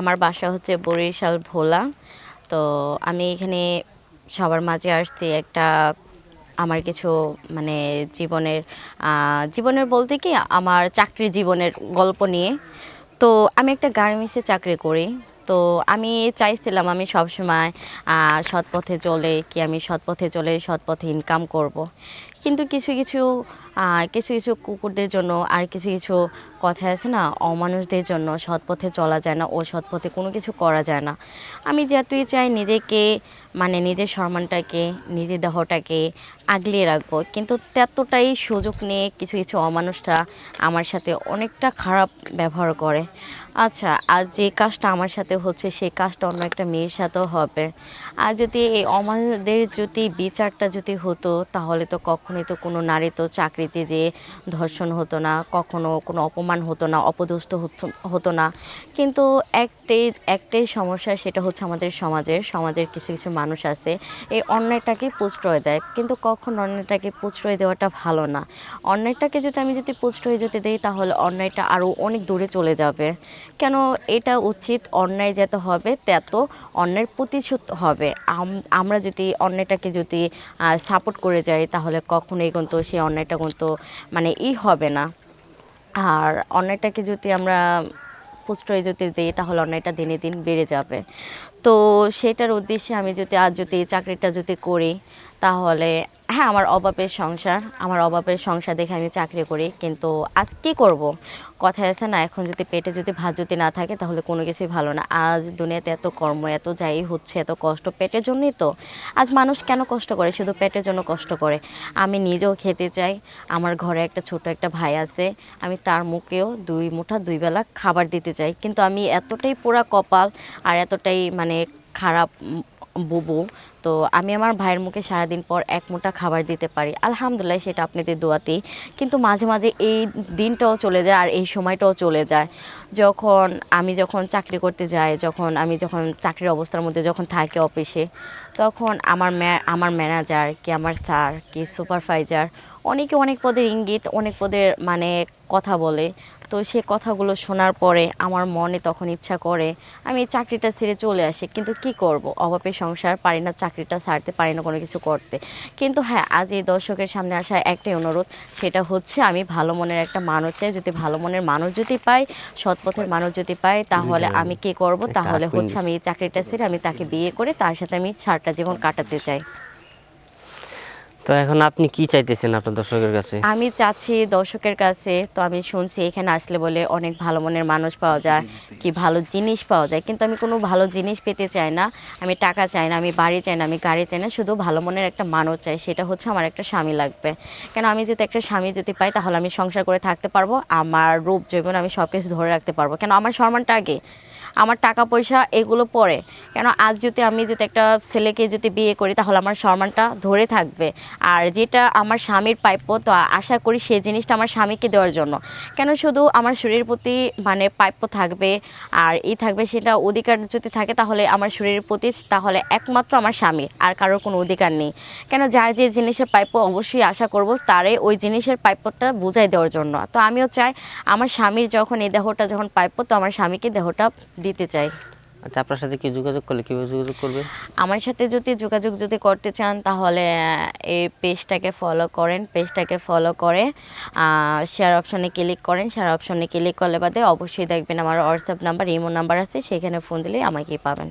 আমার বাসা হচ্ছে বরিশাল ভোলা। তো আমি এখানে সবার মাঝে আসছি একটা আমার কিছু মানে জীবনের জীবনের বলতে কি আমার চাকরি জীবনের গল্প নিয়ে। তো আমি একটা গার্মেন্টসে চাকরি করি। তো আমি চাইছিলাম আমি সবসময় আহ, সৎ পথে চলে কি আমি সৎ পথে চলে সৎ পথে ইনকাম করব। কিন্তু কিছু কিছু কিছু কিছু কুকুরদের জন্য আর কিছু কিছু কথা আছে না, অমানুষদের জন্য সৎ পথে চলা যায় না, ও সৎ পথে কোনো কিছু করা যায় না। আমি যেহেতুই চাই নিজেকে মানে নিজের সম্মানটাকে, নিজের দেহটাকে আগলিয়ে রাখব। কিন্তু ততটাই সুযোগ নিয়ে কিছু কিছু অমানুষরা আমার সাথে অনেকটা খারাপ ব্যবহার করে। আচ্ছা আর যে কাজটা আমার সাথে হচ্ছে, সেই কাজটা অন্য একটা মেয়ের সাথেও হবে। আর যদি এই অমানুষদের যদি বিচারটা যদি হতো, তাহলে তো কখনোই তো কোনো নারী তো চাকরিতে যে ধর্ষণ হতো না, কখনো কোনো অপমান হতো না, অপদস্থ হতো- না। কিন্তু একটাই একটাই সমস্যা, সেটা হচ্ছে আমাদের সমাজের সমাজের কিছু কিছু মানুষ আছে, এই অন্যায়টাকে প্রশ্রয় দেয়। কিন্তু কখন অন্যায়টাকে প্রশ্রয় দেওয়াটা ভালো না। অন্যায়টাকে যদি আমি যদি প্রশ্রয় যেতে দিই, তাহলে অন্যায়টা আরও অনেক দূরে চলে যাবে। কেন এটা উচিত? অন্যায় যত হবে, তত অন্যায়ের প্রতিশোধ হবে। আমরা যদি অন্যায়টাকে যদি সাপোর্ট করে যাই, তাহলে কখনোই কিন্তু সেই অন্যায়টা কিন্তু মানে ই হবে না। আর অন্যায়টাকে যদি আমরা প্রশ্রয় যদি দিই, তাহলে অন্যায়টা দিনে দিন বেড়ে যাবে। তো সেটার উদ্দেশ্যে আমি যদি আজ যদি চাকরিটা যদি করি, তাহলে হ্যাঁ আমার অভাবের সংসার, আমার অভাবের সংসার দেখে আমি চাকরি করি, কিন্তু আজ কী করব? কথায় আছে না, এখন যদি পেটে যদি ভাত যদি না থাকে, তাহলে কোনো কিছুই ভালো না। আজ দুনিয়াতে এত কর্ম, এত যাই হচ্ছে, এত কষ্ট পেটের জন্যই তো। আজ মানুষ কেন কষ্ট করে? শুধু পেটের জন্য কষ্ট করে। আমি নিজেও খেতে চাই, আমার ঘরে একটা ছোট একটা ভাই আছে, আমি তার মুখেও দুই মুঠা, দুই বেলা খাবার দিতে চাই। কিন্তু আমি এতটাই পোড়া কপাল আর এতটাই মানে খারাপ বুবু তো আমি আমার ভাইয়ের মুখে সারাদিন পর এক মুঠা খাবার দিতে পারি। আলহামদুলিল্লাহ সেটা আপনাদের দোয়াতেই। কিন্তু মাঝে মাঝে এই দিনটাও চলে যায় আর এই সময়টাও চলে যায়। যখন আমি যখন চাকরি করতে যাই, যখন আমি যখন চাকরির অবস্থার মধ্যে যখন থাকি অফিসে, তখন আমার আমার ম্যানেজার কি আমার স্যার, কি সুপারভাইজার, অনেকে অনেক পদের ইঙ্গিত, অনেক পদের মানে কথা বলে। তো সে কথাগুলো শোনার পরে আমার মনে তখন ইচ্ছা করে, আমি চাকরিটা ছেড়ে চলে আসি। কিন্তু কি করব? অভাবে সংসার, পারি না চাকরিটা ছাড়তে পারি না কোনো কিছু করতে। কিন্তু হ্যাঁ আজ এই দর্শকের সামনে আসা একটাই অনুরোধ সেটা হচ্ছে আমি ভালো মনের একটা মানুষ চাই। যদি ভালো মনের মানুষ যদি পাই সৎপথের মানুষ যদি পাই তাহলে আমি কি করব? তাহলে হচ্ছে আমি এই চাকরিটা ছেড়ে আমি তাকে বিয়ে করে তার সাথে আমি সারটা জীবন কাটাতে চাই। তো এখন আপনি কি চাইতেছেন আপনার দর্শকের কাছে? আমি চাচ্ছি দর্শকের কাছে, তো আমি শুনছি এখানে আসলে বলে অনেক ভালো মনের মানুষ পাওয়া যায়, কি ভালো জিনিস পাওয়া যায়। কিন্তু আমি কোনো ভালো জিনিস পেতে চাই না, আমি টাকা চাই না, আমি বাড়ি চাই না, আমি গাড়ি চাই না, শুধু ভালো মনের একটা মানুষ চাই, সেটা হচ্ছে আমার একটা স্বামী লাগবে। কেন আমি যদি একটা স্বামী যদি পাই, তাহলে আমি সংসার করে থাকতে পারব, আমার রূপ জীবন আমি সব কিছু ধরে রাখতে পারব। কেন আমার সম্মানটা আগে? আমার টাকা পয়সা এগুলো পরে কেন আজ যদি আমি যদি একটা ছেলেকে যদি বিয়ে করি, তাহলে আমার সম্মানটা ধরে থাকবে। আর যেটা আমার স্বামীর প্রাপ্য, তো আশা করি সেই জিনিসটা আমার স্বামীকে দেওয়ার জন্য। কেন শুধু আমার শরীরের প্রতি মানে প্রাপ্য থাকবে আর ই থাকবে সেটা অধিকার যদি থাকে, তাহলে আমার শরীরের প্রতি তাহলে একমাত্র আমার স্বামী আর কারোর কোনো অধিকার নেই। কেন যার যে জিনিসের প্রাপ্য অবশ্যই আশা করব, তারে ওই জিনিসের প্রাপ্যটা বুঝাই দেওয়ার জন্য। তো আমিও চাই আমার স্বামীর যখন এই দেহটা যখন প্রাপ্য, তো আমার স্বামীকে দেহটা দিতে চাই। আচ্ছা আপনার সাথে কি যোগাযোগ করলে কীভাবে যোগাযোগ করবে? আমার সাথে যদি যোগাযোগ যদি করতে চান তাহলে এই পেজটাকে ফলো করেন পেজটাকে ফলো করে শেয়ার অপশনে ক্লিক করেন শেয়ার অপশনে ক্লিক করলে বাদে অবশ্যই দেখবেন আমার হোয়াটসঅ্যাপ নাম্বার ইমো নাম্বার আছে সেখানে ফোন দিলে আমাকেই পাবেন।